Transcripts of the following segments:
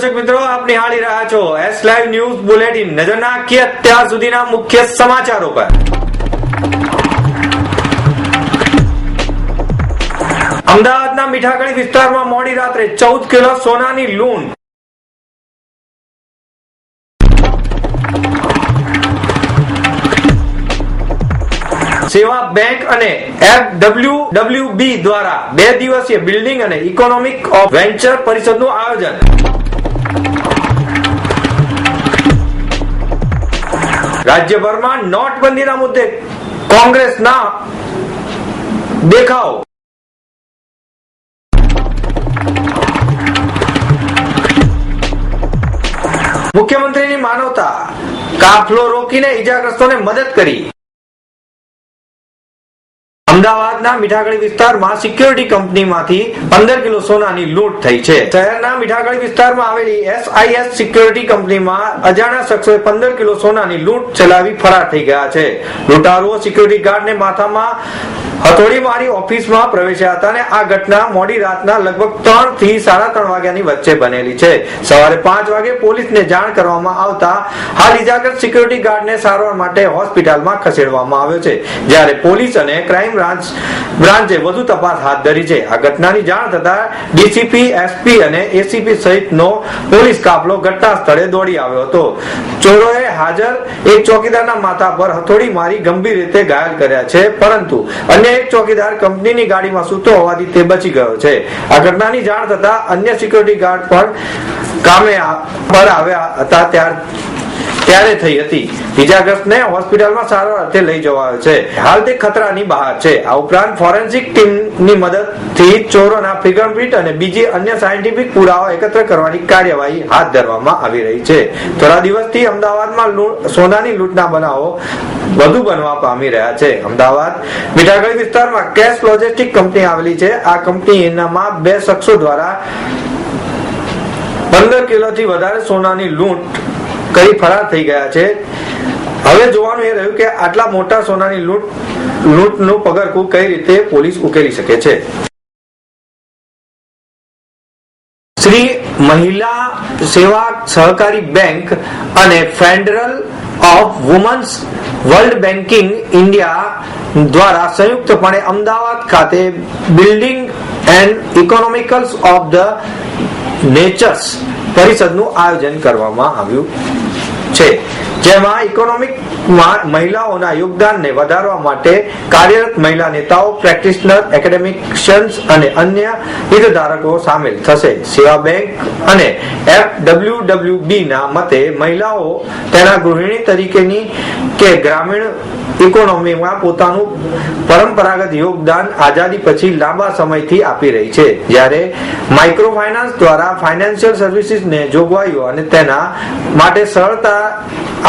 દર્શક મિત્રો, આપ નિહાળી રહ્યા છો એસ લાઈવ ન્યૂઝ બુલેટિન નજર નાખીએ અત્યાર સુધીના મુખ્ય સમાચારો પર. અમદાવાદના મીઠાગઢી વિસ્તારમાં મોડી રાત્રે ચૌદ કિલો સોનાની લૂંટ. સેવા બેંક અને એફડબ્લ્યુડબ્લ્યુબી દ્વારા બે દિવસીય બિલ્ડિંગ અને ઇકોનોમિક ઓફ વેન્ચર પરિષદનું આયોજન. રાજ્યભરમાં નોટબંધીના મુદ્દે કોંગ્રેસના દેખાવ. મુખ્યમંત્રીની માનવતા. કાફલો રોકીને ઈજાગ્રસ્તોને મદદ કરી. અમદાવાદના મીઠાગઢી વિસ્તારમાં સિક્યોરિટી કંપનીમાંથી પંદર કિલો સોનાની લૂંટ થઈ છે. શહેરના મીઠાગઢી વિસ્તારમાં આવેલી એસઆઈએસ સિક્યોરિટી કંપનીમાં અજાણ્યા શખ્સોએ પંદર કિલો સોનાની લૂંટ ચલાવી ફરાર થઈ ગયા છે. લૂંટારુઓ સિક્યોરિટી ગાર્ડને માથામાં હથોડી મારી ઓફિસમાં પ્રવેશ્યા હતા અને આ ઘટના મોડી રાતના લગભગ ત્રણથી સાડા ત્રણ વાગ્યાની વચ્ચે બનેલી છે. સવારે પાંચ વાગે પોલીસને જાણ કરવામાં આવતા હાલ ઇજાગ્રસ્ત સિક્યુરિટી ગાર્ડને સારવાર માટે હોસ્પિટલમાં ખસેડવામાં આવ્યો છે. જ્યારે પોલીસ અને ક્રાઇમ બ્રાન્ચ, બ્રાન્ચે વધુ તપાસ હાથ ધરી છે. આ ઘટનાની જાણ થતા ડીસીપી, એસપી અને એસીપી સહિતનો પોલીસ કાફલો ઘટના સ્થળે દોડી આવ્યો હતો. ચોરોએ હાજર એક ચોકીદારના માથા પર હથોડી મારી ગંભીર રીતે ઘાયલ કર્યા છે. પરંતુ અન્ય એક ચોકીદાર કંપનીની ગાડીમાં સૂતો હોવાથી તે બચી ગયો છે. આ ઘટનાની જાણ થતા અન્ય સિક્યોરિટી ગાર્ડ પણ કામે પર આવ્યા હતા ત્યાર ત્યારે થઈ હતી. ઇજાગ્રસ્તને હોસ્પિટલમાં સારવાર અર્થે લઈ જવાયો છે. હાલ તે ખતરાની બહાર છે. આ ઉપરાંત ફોરેન્સિક ટીમની મદદથી ચોરોના ફિંગરપ્રિન્ટ અને બીજી અન્ય સાયન્ટિફિક પુરાવા એકત્ર કરવાની કાર્યવાહી હાથ ધરવામાં આવી રહી છે. થોડા દિવસથી અમદાવાદમાં સોનાની લૂંટના બનાવો વધુ બનવા પામી રહ્યા છે. અમદાવાદ મીઠાગઢ વિસ્તારમાં કેશ લોજિસ્ટિક કંપની આવેલી છે. આ કંપનીમાં બે શખ્સો દ્વારા પંદર કિલોથી વધારે સોનાની લૂંટ કરી ફરાર થઈ ગયા છે? હવે જોવાનું એ રહ્યું કે આટલા મોટા સોનાની લૂંટ, લૂંટનું પગરખું કઈ રીતે પોલીસ ઉકેલી શકે છે? શ્રી મહિલા સેવા સહકારી બેંક અને federal of women's world banking India દ્વારા સંયુક્તપણે અમદાવાદ ખાતે building and economics of the natures પરિષદનું આયોજન કરવામાં આવ્યું છે. જેમાં ઇકોનોમિક મહિલાઓના યોગદાનને વધારવા માટે કાર્યરત મહિલા નેતાઓ પ્રેક્ટિશનર એકેડેમિશિયન્સ અને અન્ય હિતધારકો સામેલ થશે. સેવા બેંક અને એફડબ્લ્યુડબ્લ્યુબી ના મતે મહિલાઓ તેના ગૃહિણી તરીકેની કે ગ્રામીણ ઇકોનોમીમાં પોતાનું પરંપરાગત યોગદાન આઝાદી પછી લાંબા સમયથી આપી રહી છે. જ્યારે માઇક્રો ફાઇનાન્સ દ્વારા ફાઇનાન્શિયલ સર્વિસીસને જોગવાઈઓ અને તેના માટે સરળતા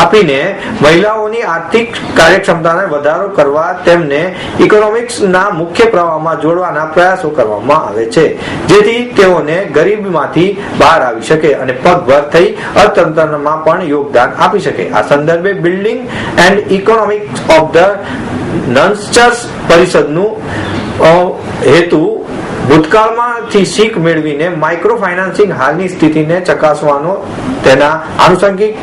આપીને મહિલાઓની આર્થિક કાર્યક્ષમતાને વધારો કરવા તેમને ઇકોનોમિક્સના મુખ્ય પ્રવાહમાં જોડવાના પ્રયાસો કરવામાં આવે છે. જેથી તેઓને ગરીબીમાંથી બહાર આવી શકે અને પગભર થઈ અર્થતંત્રમાં પણ યોગદાન આપી શકે. આ સંદર્ભે building and economics of the નન્સ્ટર્સ પરિષદનું હેતુ ભૂતકાળમાંથી શીખ મેળવીને માઇક્રો ફાઇનાન્સિંગ હાલની સ્થિતિને ચકાસવાનો તેના આનુષંગિક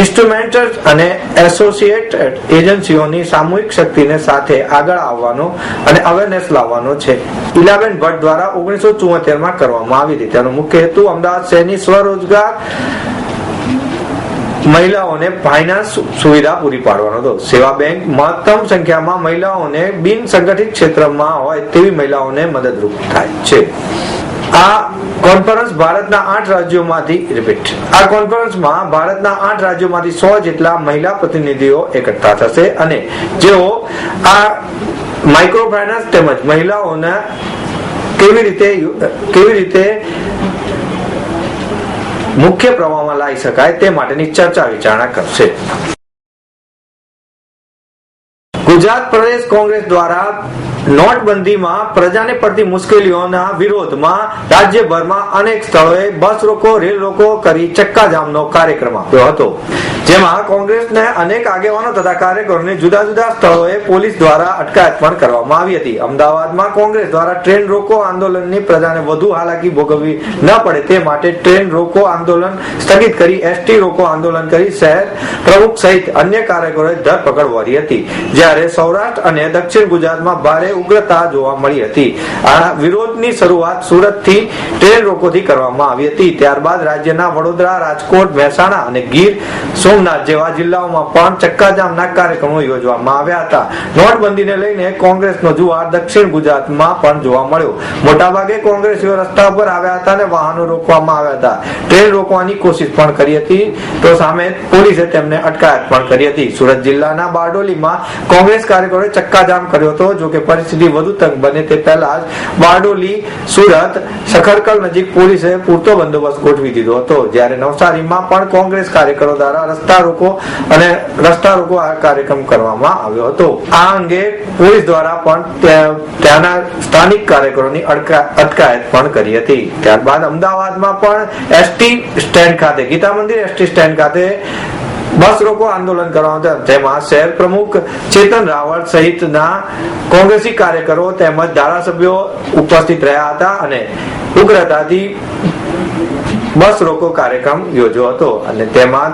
ઇન્સ્ટ્રુમેન્ટર્સ અને એસોસિએટેડ એજન્સીઓની સામૂહિક શક્તિને સાથે આગળ આવવાનો અને અવેરનેસ લાવવાનો છે. ઇલાબેન ભટ્ટ દ્વારા ઓગણીસો ચુમ્મોતેરમાં કરવામાં આવી હતી. તેનો મુખ્ય હેતુ અમદાવાદ શહેરની સ્વરોજગાર મહિલાઓને ફાઇનાન્સ સુવિધા પૂરી પાડવાનો હતો. સેવા બેંક મહત્તમ સંખ્યામાં મહિલાઓને બિન સંગઠિત ક્ષેત્રમાં હોય તેવી મહિલાઓને મદદરૂપ થાય છે. આ કોન્ફરન્સ ભારતના આઠ રાજ્યોમાંથી રિપીટ આ કોન્ફરન્સમાં ભારતના આઠ રાજ્યોમાંથી સો જેટલા મહિલા પ્રતિનિધિઓ એકઠા થશે અને જેઓ આ માઇક્રો ફાઇનાન્સ તેમજ મહિલાઓને કેવી રીતે કેવી રીતે મુખ્ય પ્રવાહમાં લાવી શકાય તે માટેની ચર્ચા વિચારણા કરશે. ગુજરાત પ્રદેશ કોંગ્રેસ દ્વારા નોટબંધીમાં પ્રજાને પડતી મુશ્કેલીઓના વિરોધમાં રાજ્યભરમાં અનેક સ્થળોએ બસ રોકો, રેલ રોકો કરી ચક્કાજામનો કાર્યક્રમ આપ્યો હતો. જેમાં કોંગ્રેસના અનેક આગેવાનો તથા કાર્યકરોને જુદા જુદા સ્થળોએ પોલીસ દ્વારા અટકાયત પણ કરવામાં આવી હતી. અમદાવાદમાં કોંગ્રેસ દ્વારા ટ્રેન રોકો આંદોલનની પ્રજાને વધુ હાલાકી ભોગવવી ન પડે તે માટે ટ્રેન રોકો આંદોલન સ્થગિત કરી, એસટી રોકો આંદોલન કરી, શહેર પ્રમુખ સહિત અન્ય કાર્યકરોએ ધરપકડ વળી હતી. જ્યારે સૌરાષ્ટ્ર અને દક્ષિણ ગુજરાતમાં ભારે ઉગ્રતા જોવા મળી હતી. આ વિરોધની શરૂઆત સુરતથી ટ્રેન રોકોથી કરવામાં આવી હતી. ત્યારબાદ રાજ્યના વડોદરા, રાજકોટ, મહેસાણા અને ગીર સોમનાથ જેવા જિલ્લાઓમાં પણ ચક્કાજામના કાર્યક્રમો યોજવામાં આવ્યા હતા. નોટબંધીને લઈને કોંગ્રેસનો જુવાર દક્ષિણ ગુજરાતમાં પણ જોવા મળ્યો. મોટાભાગે કોંગ્રેસીઓ રસ્તા પર આવ્યા હતા અને વાહનો રોકવામાં આવ્યા હતા. ટ્રેન રોકવાની કોશિશ પણ કરી હતી, તો સામે પોલીસે તેમને અટકાયત પણ કરી હતી. સુરત જિલ્લાના બારડોલીમાં કોંગ્રેસ કાર્યકરોએ ચક્કાજામ કર્યો હતો જો કે પરિસ્થિતિ વધુ તંગ બને તે પહેલા બારડોલી, સુરત, સખરકલ નજીક પોલીસે પૂરતો બંદોબસ્ત ગોઠવી દીધો હતો. જ્યારે નવસારીમાં પણ કોંગ્રેસ કાર્યકરો દ્વારા રસ્તા રોકો અને રસ્તા રોકો આ કાર્યક્રમ કરવામાં આવ્યો હતો. આ અંગે પોલીસ દ્વારા પણ ત્યાંના સ્થાનિક કાર્યકરોની અટકાયત પણ કરી હતી. ત્યારબાદ અમદાવાદમાં પણ એસટી સ્ટેન્ડ ખાતે, ગીતા મંદિર એસટી સ્ટેન્ડ ખાતે બસ રોકો, આંદોલન કરવામાં હતા તેમાં શહેર પ્રમુખ ચેતન રાવળ સહિતના કોંગ્રેસી કાર્યકરો તેમજ ધારાસભ્યો ઉપસ્થિત રહ્યા હતા અને ઉગ્રતાથી બસ રોકો કાર્યક્રમ યોજ્યો હતો અને તેમાં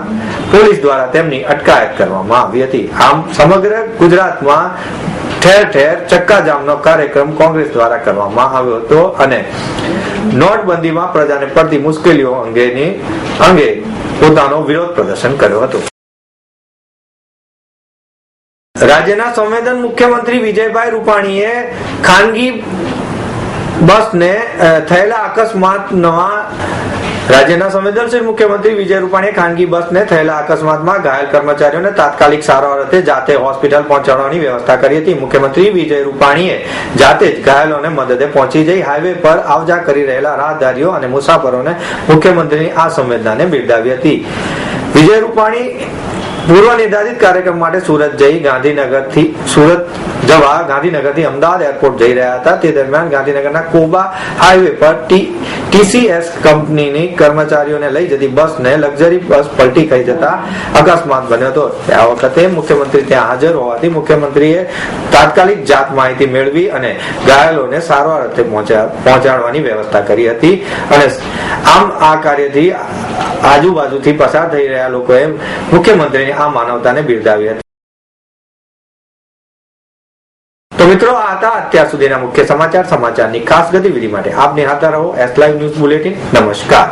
પોલીસ દ્વારા તેમની અટકાયત કરવામાં આવી હતી. આમ સમગ્ર ગુજરાતમાં ઠેર ઠેર ચક્કાજામનો કાર્યક્રમ કોંગ્રેસ દ્વારા કરવામાં આવ્યો હતો અને નોટબંધીમાં પ્રજાને પડતી મુશ્કેલીઓ અંગેની અંગે પોતાનો વિરોધ પ્રદર્શન કર્યો હતો. રાજ્યના સંવેદન મુખ્યમંત્રી વિજયભાઈ રૂપાણીએ ખાનગી બસને થયેલા અકસ્માત રાજ્યના સંવેદનશીલ મુખ્યમંત્રી વિજય રૂપાણીએ ખાનગી બસને થયેલા અકસ્માતમાં ઘાયલ કર્મચારીઓને તાત્કાલિક સારવાર અર્થે જાતે હોસ્પિટલ પહોંચાડવાની વ્યવસ્થા કરી હતી. મુખ્યમંત્રી વિજય રૂપાણીએ જાતે જ ઘાયલોને મદદે પહોંચી જઈ હાઈવે પર આવજા કરી રહેલા રાહદારીઓ અને મુસાફરોને મુખ્યમંત્રીની આ સંવેદનાને બિરદાવી હતી. વિજય રૂપાણી પૂર્વ નિર્ધારિત કાર્યક્રમ માટે સુરત જઈ ગાંધીનગરથી સુરત જવા ગાંધીનગરથી અમદાવાદ એરપોર્ટ જઈ રહ્યા હતા. તે દરમિયાન ગાંધીનગરના કોબા હાઈવે પર ટીસીએસ કંપનીની કર્મચારીઓને લઈ જતી બસને લક્ઝરી બસ પલટી ખાઈ જતા અકસ્માત બન્યો હતો. આ વખતે મુખ્યમંત્રી ત્યાં હાજર હોવાથી મુખ્યમંત્રીએ તાત્કાલિક જાત માહિતી મેળવી અને ઘાયલોને સારવાર અર્થે પહોંચાડવાની વ્યવસ્થા કરી હતી. અને આમ આ કાર્યથી આજુબાજુથી પસાર થઈ રહ્યા લોકોએ મુખ્યમંત્રીની આ માનવતાને બિરદાવી હતી. તો મિત્રો, આ હતા અત્યાર સુધીના મુખ્ય સમાચાર, સમાચારની ખાસ ગતિવિધિ માટે આપ નિહાળતા રહો એસ લાઈવ ન્યૂઝ બુલેટિન નમસ્કાર.